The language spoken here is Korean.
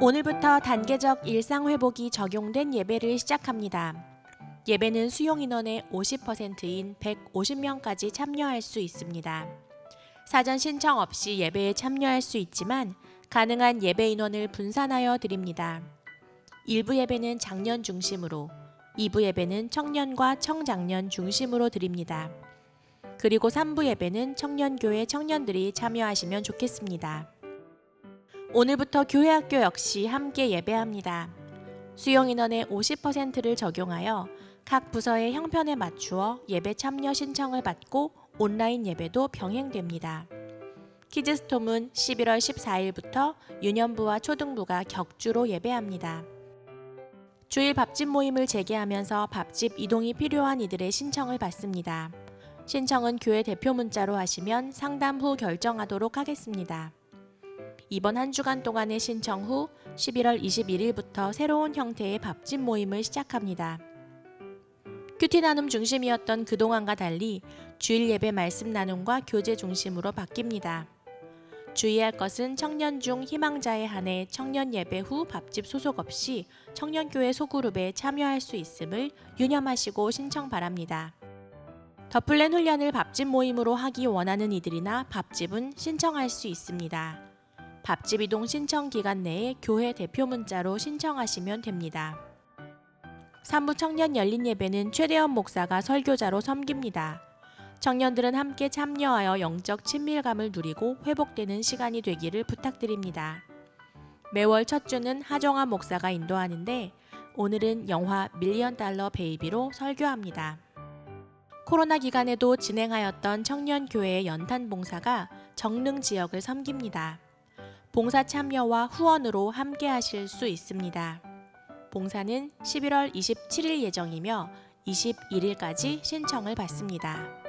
오늘부터 단계적 일상 회복이 적용된 예배를 시작합니다. 예배는 수용 인원의 50%인 150명까지 참여할 수 있습니다. 사전 신청 없이 예배에 참여할 수 있지만 가능한 예배 인원을 분산하여 드립니다. 일부 예배는 장년 중심으로, 2부 예배는 청년과 청장년 중심으로 드립니다. 그리고 3부 예배는 청년교회 청년들이 참여하시면 좋겠습니다. 오늘부터 교회 학교 역시 함께 예배합니다. 수용 인원의 50%를 적용하여 각 부서의 형편에 맞추어 예배 참여 신청을 받고 온라인 예배도 병행됩니다. 키즈스톰은 11월 14일부터 유년부와 초등부가 격주로 예배합니다. 주일 밥집 모임을 재개하면서 밥집 이동이 필요한 이들의 신청을 받습니다. 신청은 교회 대표 문자로 하시면 상담 후 결정하도록 하겠습니다. 이번 한 주간 동안의 신청 후 11월 21일부터 새로운 형태의 밥집 모임을 시작합니다. 큐티 나눔 중심이었던 그동안과 달리 주일 예배 말씀 나눔과 교제 중심으로 바뀝니다. 주의할 것은 청년 중 희망자에 한해 청년 예배 후 밥집 소속 없이 청년교회 소그룹에 참여할 수 있음을 유념하시고 신청 바랍니다. 더플랜 훈련을 밥집 모임으로 하기 원하는 이들이나 밥집은 신청할 수 있습니다. 밥집 이동 신청 기간 내에 교회 대표 문자로 신청하시면 됩니다. 3부 청년 열린 예배는 최대원 목사가 설교자로 섬깁니다. 청년들은 함께 참여하여 영적 친밀감을 누리고 회복되는 시간이 되기를 부탁드립니다. 매월 첫 주는 하정환 목사가 인도하는데 오늘은 영화 밀리언 달러 베이비로 설교합니다. 코로나 기간에도 진행하였던 청년교회의 연탄 봉사가 정릉 지역을 섬깁니다. 봉사 참여와 후원으로 함께 하실 수 있습니다. 봉사는 11월 27일 예정이며 21일까지 신청을 받습니다.